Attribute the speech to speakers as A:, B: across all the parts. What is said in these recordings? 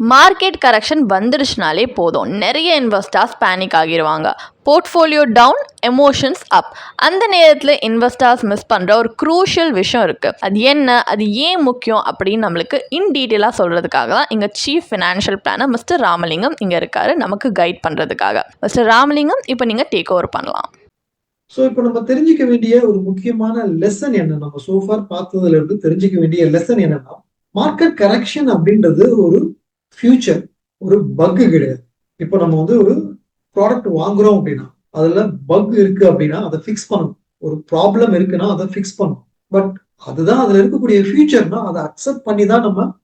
A: Market correction வந்துடுச்சுனாலே போதும். நிறைய இன்வெஸ்டர்ஸ் பேனிக் ஆகிடுவாங்க போர்ட்ஃபோலியோ டவுன் எமோஷன்ஸ் அப் அந்த நேரத்தில் இன்வெஸ்டர்ஸ் மிஸ் பண்ணுற ஒரு க்ரூஷியல் விஷயம் இருக்குது அது என்ன? அது ஏன் முக்கியம்? அப்படின்னு நம்மளுக்கு இன் டீட்டெயிலாக சொல்கிறதுக்காக தான் இங்கே chief financial planner mister Ramalingam இங்கே இருக்காரு. நமக்கு கைட் பண்ணுறதுக்காக மிஸ்டர் ராமலிங்கம் இப்போ நீங்கள் டேக் ஓவர் பண்ணலாம்.
B: ஸோ இப்போ நம்ம தெரிஞ்சுக்க வேண்டிய ஒரு முக்கியமான லெசன் என்ன? நம்ம சோஃபார் பார்த்ததுல இருந்து தெரிஞ்சுக்க வேண்டிய லெசன் என்னன்னா மார்க்கெட் கரெக்ஷன் அப்படின்றது ஒரு ஃபியூச்சர் ஒரு பக்கு கிடையாது. இப்போ நம்ம வந்து ஒரு ப்ராடக்ட் வாங்குறோம் அப்படின்னா அதுல பக் இருக்கு அப்படின்னா அதை ஃபிக்ஸ் பண்ணணும். ஒரு ப்ராப்ளம் இருக்குன்னா அதை ஃபிக்ஸ் பண்ணணும். பட் அதுதான் அதுல இருக்கக்கூடிய ஃபியூச்சர்னா அதை அக்செப்ட் பண்ணி தான் நம்ம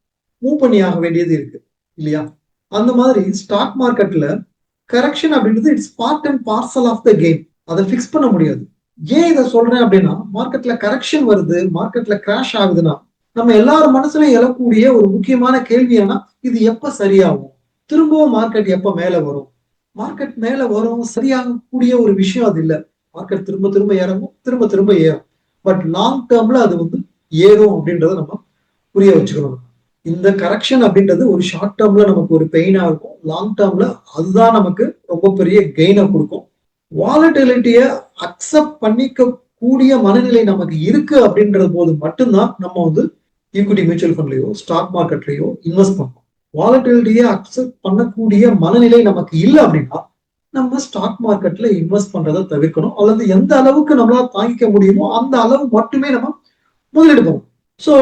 B: மூவ் பண்ணி ஆக வேண்டியது இருக்கு. இல்லையா? அந்த மாதிரி ஸ்டாக் மார்க்கெட்ல கரெக்ஷன் அப்படின்றது it's part and parcel of the game அதை ஃபிக்ஸ் பண்ண முடியாது. ஏன் இதை சொல்றேன் அப்படின்னா மார்க்கெட்ல கரெக்ஷன் வருது மார்க்கெட்ல கிராஷ் ஆகுதுன்னா நம்ம எல்லாரும் மனசுலயும் எழக்கூடிய ஒரு முக்கியமான கேள்வியானா இது எப்ப சரியாகும்? திரும்பவும் மார்க்கெட் எப்ப மேல வரும்? மார்க்கெட் மேல வரும் சரியாகக்கூடிய ஒரு விஷயம் அது இல்லை. மார்க்கெட் திரும்ப திரும்ப இறங்கும் திரும்ப திரும்ப ஏறும். பட் லாங் டேர்ம்ல அது வந்து ஏறும் அப்படின்றத நம்ம புரிய வச்சுக்கணும். இந்த கரெக்ஷன் அப்படின்றது ஒரு ஷார்ட் டேர்ம்ல நமக்கு ஒரு பெயினா இருக்கும். லாங் டேர்ம்ல அதுதான் நமக்கு ரொம்ப பெரிய கெயினை கொடுக்கும். வாலட்டிலிட்டிய அக்செப்ட் பண்ணிக்க கூடிய மனநிலை நமக்கு இருக்கு அப்படின்றது போது மட்டும்தான் நம்ம வந்து ஈக்விட்டி மியூச்சுவல் ஃபண்ட்லயோ ஸ்டாக் மார்க்கெட்லயோ இன்வெஸ்ட் பண்ணணும். வாலட்டிலிட்டியை அக்செப்ட் பண்ணக்கூடிய மனநிலை நமக்கு இல்லை அப்படின்னா நம்ம ஸ்டாக் மார்க்கெட்ல இன்வெஸ்ட் பண்றதை தவிர்க்கணும். அல்லது எந்த அளவுக்கு நம்மளால தாங்கிக்க முடியுமோ அந்த அளவு மட்டுமே நம்ம முதலீடு பண்ணணும். ஸோ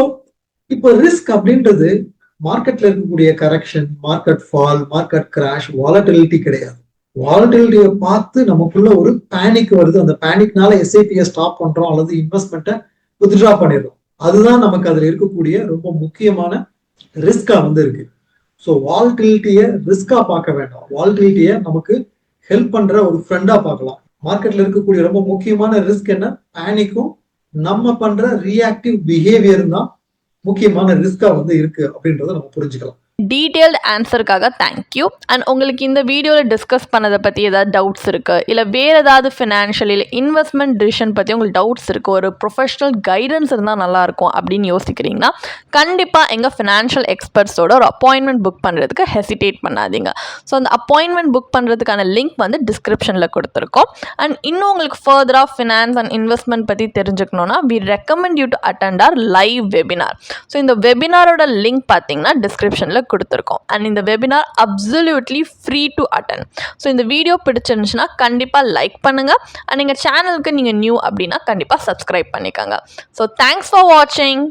B: இப்போ ரிஸ்க் அப்படின்றது மார்க்கெட்ல இருக்கக்கூடிய correction market fall market crash volatility கிடையாது. வாலட்டிலிட்டியை பார்த்து நமக்குள்ள ஒரு பேனிக் வருது. அந்த பேனிக்னால எஸ்ஐபியை ஸ்டாப் பண்றோம். அல்லது இன்வெஸ்ட்மெண்ட்டை வித்ட்ரா பண்ணிடுறோம். அதுதான் நமக்கு அதுல இருக்கக்கூடிய ரொம்ப முக்கியமான ரிஸ்கா வந்து இருக்கு. ஸோ வால்டிலிட்டியை ரிஸ்கா பார்க்க வேண்டாம். வால்டிலிட்டியை நமக்கு ஹெல்ப் பண்ற ஒரு ஃப்ரெண்டா பார்க்கலாம். மார்க்கெட்ல இருக்கக்கூடிய ரொம்ப முக்கியமான ரிஸ்க் என்ன? பேனிக்கும் நம்ம பண்ற ரியாக்டிவ் பிஹேவியர் தான் முக்கியமான ரிஸ்கா வந்து இருக்கு அப்படின்றத நம்ம புரிஞ்சுக்கலாம்.
A: டீட்டெயில்டு ஆன்சருக்காக தேங்க்யூ அண்ட் உங்களுக்கு இந்த வீடியோவில் டிஸ்கஸ் பண்ணதை பற்றி ஏதாவது டவுட்ஸ் இருக்குது இல்லை வேறு ஏதாவது ஃபினான்ஷியல் இல்லை இன்வெஸ்ட்மெண்ட் டிசிஷன் பற்றி உங்களுக்கு டவுட்ஸ் இருக்குது ஒரு ப்ரொஃபஷனல் கைடன்ஸ் இருந்தால் நல்லாயிருக்கும் அப்படின்னு யோசிக்கிறீங்கன்னா கண்டிப்பாக எங்கள் ஃபினான்ஷியல் எக்ஸ்பர்ட்ஸோட ஒரு அப்பாயின்மெண்ட் புக் பண்ணுறதுக்கு ஹெசிடேட் பண்ணாதீங்க. ஸோ அந்த அப்பாயின்மெண்ட் புக் பண்ணுறதுக்கான லிங்க் வந்து டிஸ்கிரிப்ஷனில் கொடுத்துருக்கோம். அண்ட் இன்னும் உங்களுக்கு ஃபர்தராக ஃபினான்ஸ் அண்ட் இன்வெஸ்ட்மெண்ட் பற்றி தெரிஞ்சுக்கணுன்னா we recommend you to attend our live webinar so இந்த வெபினாரோட லிங்க் பார்த்தீங்கன்னா டிஸ்கிரிப்ஷனில் கொடுத்துருக்கோம். அண்ட் இந்த webinar absolutely free to attend so இந்த வீடியோ பிடிச்சிருந்துச்சுன்னா கண்டிப்பாக லைக் பண்ணுங்கள் அண்ட் எங்கள் சேனலுக்கு நீங்கள் நியூ அப்படின்னா கண்டிப்பாக சப்ஸ்கிரைப் பண்ணிக்கோங்க. ஸோ தேங்க்ஸ் ஃபார் வாட்சிங்